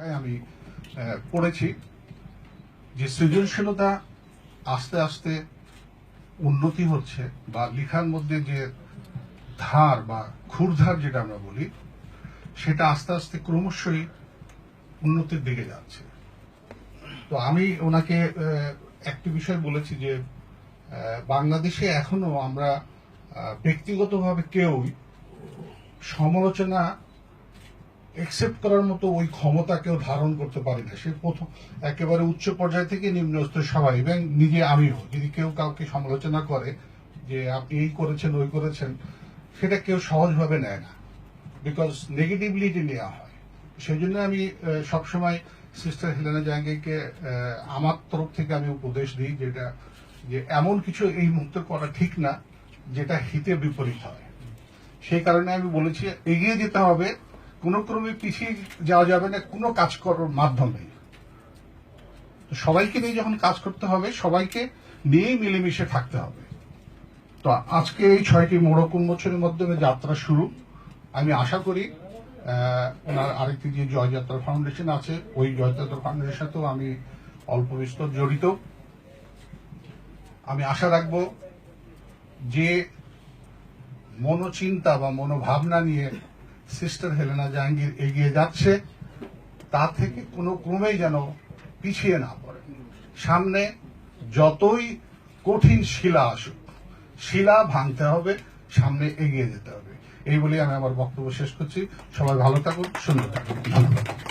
হ্যাঁ, আমি পড়েছি যে সৃজনশীলতা আস্তে আস্তে উন্নতি হচ্ছে বা লেখার মধ্যে যে ধার বা ক্ষুরধার যেটা আমরা বলি সেটা আস্তে আস্তে ক্রমশই উন্নতির দিকে যাচ্ছে। তো আমি ওনাকে একটি বিষয় বলেছি যে বাংলাদেশে এখনও আমরা ব্যক্তিগতভাবে কেউ সমালোচনা একসেপ্ট করার মতো ওই ক্ষমতা কেউ ধারণ করতে পারি না। সে প্রথম একেবারে উচ্চ পর্যায় থেকে নিম্ন স্তর সবাই এবং নিজে আমিও যদি কেউ কাউকে সমালোচনা করে যে আপনি এই করেছেন, ওই করেছেন, সেটা কেউ সহজভাবে নেয় না। বিকজ নেগেটিভলিটি নেওয়া হয়। সেই জন্য আমি সবসময় সিস্টার হেলেনা জাহাঙ্গীরকে আমার তরফ থেকে আমি উপদেশ দিই যেটা, যে এমন কিছু এই মুহূর্তে করা ঠিক না, যেটা হিতে বিপরীত হয়। সেই কারণে আমি বলেছি, এগিয়ে যেতে হবে কোনো ক্রমে পিছিয়ে যাওয়া যাবে না, কোনো কাজ করার মাধ্যমে সবাইকে নিয়ে যখন কাজ করতে হবে, সবাইকে নিয়েই মিলেমিশে থাকতে হবে। তো আজকে এই ছয়টি মোড়ক উন্মোচনের মাধ্যমে যাত্রা শুরু। আমি আশা করি ওনার আরেকটি যে জয়যাত্রা ফাউন্ডেশন আছে, ওই জয়যাত্রা ফাউন্ডেশনের সাথেও আমি অল্প বিস্তর জড়িত। আমি আশা রাখব যে মনোচিন্তা বা মনোভাবনা নিয়ে সিস্টার হেলেনা জাহাঙ্গীর এগিয়ে যাচ্ছে, তা থেকে কোনো ক্রমেই যেন পিছিয়ে না পড়ে। সামনে যতই কঠিন শিলা আসুক, শিলা ভাঙতে হবে, সামনে এগিয়ে যেতে হবে। এই বলে আমি আমার বক্তব্য শেষ করছি। সবাই ভালো থাকুন, সুন্দর থাকুন। ধন্যবাদ।